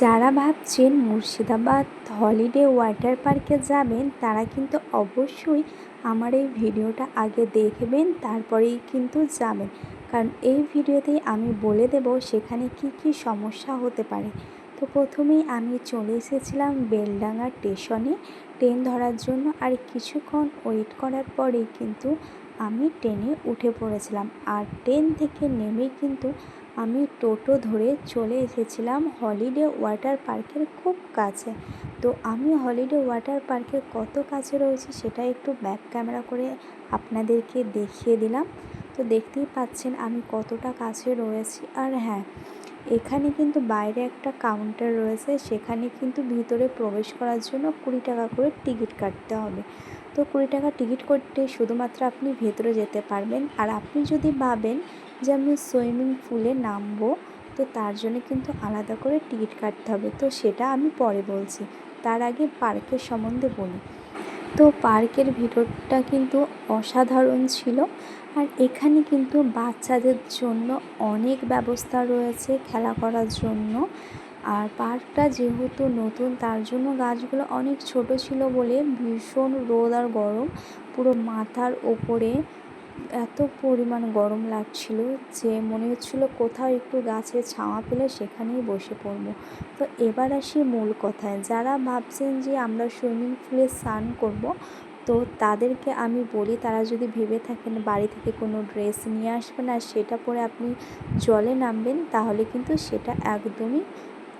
যারা ভাবছেন Murshidabad holiday water পার্কে যাবেন, তারা কিন্তু অবশ্যই আমার এই ভিডিওটা আগে দেখবেন, তারপরেই কিন্তু যাবেন। কারণ এই ভিডিওতেই আমি বলে দেব সেখানে কি কি সমস্যা হতে পারে। তো প্রথমেই আমি চলে এসেছিলাম বেলডাঙ্গা স্টেশনে। ট্রেন ধরার জন্য আর কিছুক্ষণ ওয়েট করার পরেই কিন্তু আমি ট্রেনে উঠে পড়েছিলাম। আর ট্রেন থেকে নেমেই কিন্তু আমি টোটো ধরে চলে এসেছিলাম হলিডে ওয়াটার পার্কের খুব কাছে। তো আমি হলিডে ওয়াটার পার্কের কত কাছে রয়েছে সেটা একটু ব্যাক ক্যামেরা করে আপনাদেরকে দেখিয়ে দিলাম। তো দেখতেই পাচ্ছেন আমি কতটা কাছে রয়েছি। আর হ্যাঁ এখানে কিন্তু বাইরে একটা কাউন্টার রয়েছে, সেখানে কিন্তু ভিতরে প্রবেশ করার জন্য কুড়ি টাকা করে টিকিট কাটতে হবে। তো কুড়ি টাকা টিকিট করতে শুধুমাত্র আপনি ভেতরে যেতে পারবেন। আর আপনি যদি ভাবেন যে আমি সুইমিং পুলে নামবো, তো তার জন্য কিন্তু আলাদা করে টিকিট কাটতে হবে। তো সেটা আমি পরে বলছি। তার আগে পার্কের সম্বন্ধে বলি। তো পার্কের ভিতরটা কিন্তু অসাধারণ ছিল। আর এখানে কিন্তু বাচ্চাদের জন্য অনেক ব্যবস্থা রয়েছে খেলা করার জন্য। আর পার্কটা যেহেতু নতুন, তার জন্য গাছগুলো অনেক ছোট ছিল বলে ভীষণ রোদ আর গরম। পুরো মাথার ওপরে এত পরিমাণ গরম লাগছিল যে মনে হচ্ছিল কোথাও একটু গাছে ছাওয়া পেলে সেখানেই বসে পড়ব। তো এবার আসি মূল কথায়। যারা ভাবছেন যে আমরা সুইমিং পুলে স্নান করব, তো তাদেরকে আমি বলি, তারা যদি ভেবে থাকেন বাড়ি থেকে কোনো ড্রেস নিয়ে আসবেন আর সেটা পরে আপনি জলে নামবেন, তাহলে কিন্তু সেটা একদমই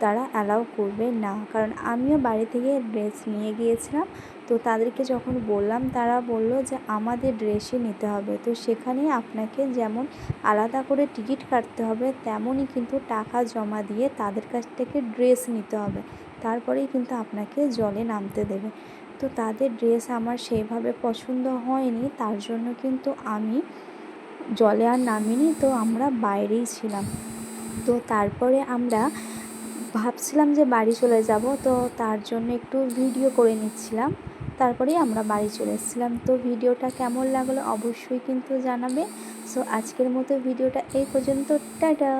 তারা অ্যালাউ করবে না। কারণ আমিও বাড়ি থেকে ড্রেস নিয়ে গিয়েছিলাম। তো তাদেরকে যখন বললাম, তারা বলল যে আমাদের ড্রেসই নিতে হবে। তো সেখানে আপনাকে যেমন আলাদা করে টিকিট কাটতে হবে, তেমনই কিন্তু টাকা জমা দিয়ে তাদের কাছ থেকে ড্রেস নিতে হবে। তারপরেই কিন্তু আপনাকে জলে নামতে দেবে। তো তাদের ড্রেস আমার সেইভাবে পছন্দ হয়নি, তার জন্য কিন্তু আমি জলে আর নামিনি, তো আমরা বাইরেই ছিলাম। তো তারপরে আমরা ভাবছিলাম যে বাড়ি চলে যাব, তো তার জন্য একটু ভিডিও করে নিচ্ছিলাম। তারপরেই আমরা বাড়ি চলে এসেছিলাম। তো ভিডিওটা কেমন লাগল অবশ্যই কিন্তু জানাবে। সো আজকের মতো ভিডিওটা এই পর্যন্ত। টাটা!